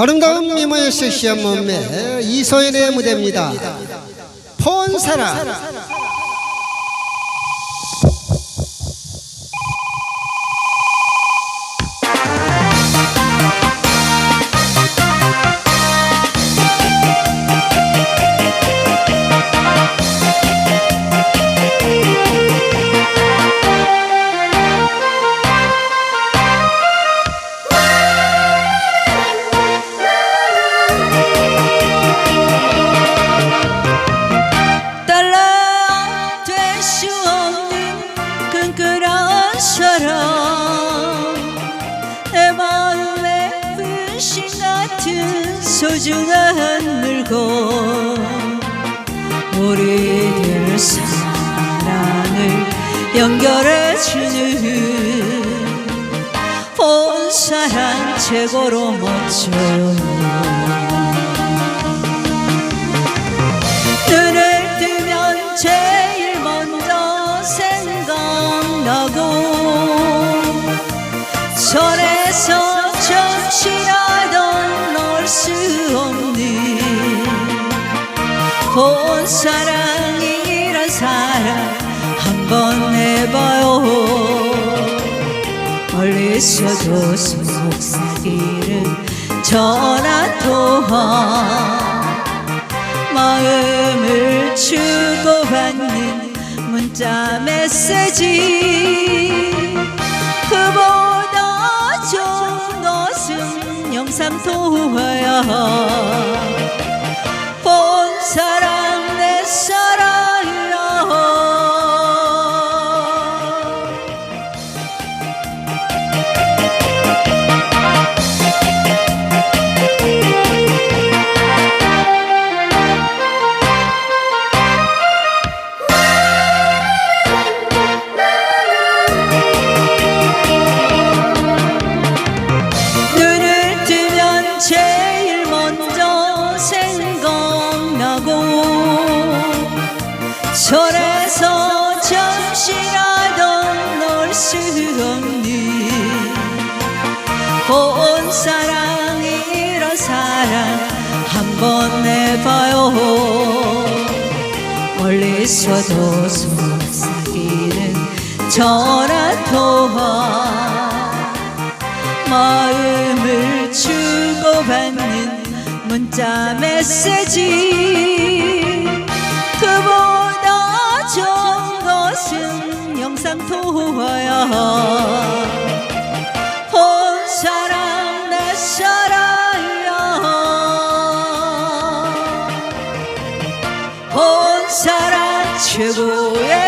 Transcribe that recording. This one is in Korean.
아름다운 미모의 섹시한 몸매 이소연의 무대입니다. 폰사라 같은 소중한 물건 우리들 사랑을 연결해 주는 본 사랑 최고로 멋져요. 눈을 뜨면 제일 먼저 생각나고 손에서 잠시라 사랑이란 사랑 한번 해봐요. 멀리서도 속삭이는 전화 통화. 마음을 주고받는 문자 메시지. 그보다 좋은 것은 영상 통화야 손에서 잠시라도 놓을 수 없는 본 사랑이란 사랑 한번 해봐요. 멀리서도 속삭이는 전화통화. 마음을 주고받는 문자 메시지 사랑 최고의 사랑